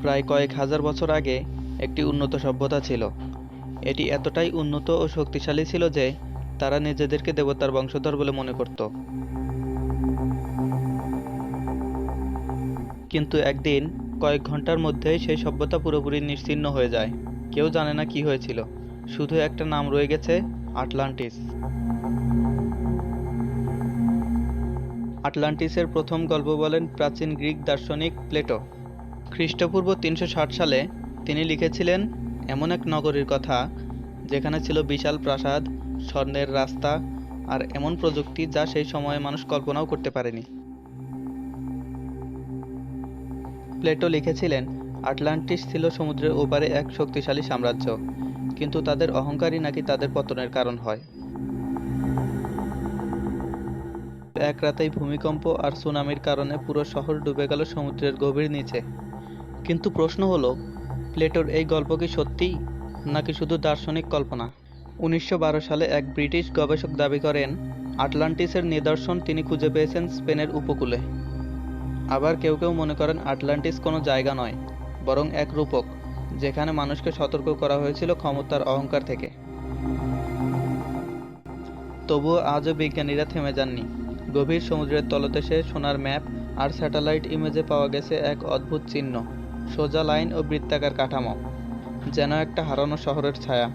প্রায় কয়েক হাজার বছর আগে একটি উন্নত সভ্যতা ছিল। এটি এতটাই উন্নত ও শক্তিশালী ছিল যে তারা নিজেদেরকে দেবতার বংশধর বলে মনে করত। কিন্তু একদিন কয়েক ঘণ্টার মধ্যেই সেই সভ্যতা পুরোপুরি নিশ্চিহ্ন হয়ে যায়। কেউ জানে না কি হয়েছিল। শুধু একটা নাম রয়ে গেছে, আটলান্টিস। আটলান্টিসের প্রথম গল্প বলেন প্রাচীন গ্রিক দার্শনিক প্লেটো। খ্রিস্টপূর্ব তিনশো ষাট সালে তিনি লিখেছিলেন এমন এক নগরীর কথা, যেখানে ছিল বিশাল প্রাসাদ, স্বর্ণের রাস্তা আর এমন প্রযুক্তি যা সেই সময়ে মানুষ কল্পনাও করতে পারেনি। প্লেটো লিখেছিলেন, আটলান্টিস ছিল সমুদ্রের ওপারে এক শক্তিশালী সাম্রাজ্য, কিন্তু তাদের অহংকারই নাকি তাদের পতনের কারণ হয়। এক রাতেই ভূমিকম্প আর সুনামির কারণে পুরো শহর ডুবে গেল সমুদ্রের গভীর নিচে। কিন্তু প্রশ্ন হলো, প্লেটোর এই গল্প কি সত্যি নাকি শুধু দার্শনিক কল্পনা? উনিশশো বারো সালে এক ব্রিটিশ গবেষক দাবি করেন, আটলান্টিসের নিদর্শন তিনি খুঁজে পেয়েছেন স্পেনের উপকূলে। আবার কেউ কেউ মনে করেন আটলান্টিস কোনো জায়গা নয়, বরং এক রূপক, যেখানে মানুষকে সতর্ক করা হয়েছিল ক্ষমতার অহংকার থেকে। তবুও আজও বিজ্ঞানীরা থেমে যাননি। গভীর সমুদ্রের তলদেশে সোনার ম্যাপ আর স্যাটেলাইট ইমেজে পাওয়া গেছে এক অদ্ভুত চিহ্ন। সোজা লাইন ও বৃত্তাকার কাঠামো, যেন একটা হারানো শহরের ছায়া।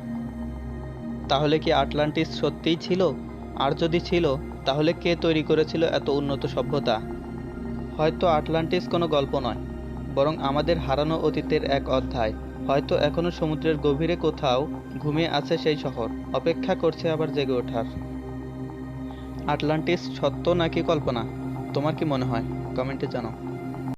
তাহলে কি আটলান্টিস সত্যিই ছিল? আর যদি ছিল, তাহলে কে তৈরি করেছিল এত উন্নত সভ্যতা? হয়তো আটলান্টিস কোনো গল্প নয়, বরং আমাদের হারানো অতীতের এক অধ্যায়। হয়তো এখনও সমুদ্রের গভীরে কোথাও ঘুমিয়ে আছে সেই শহর, অপেক্ষা করছে আবার জেগে ওঠার। আটলান্টিস সত্য নাকি কল্পনা? তোমার কি মনে হয়? কমেন্টে জানাও।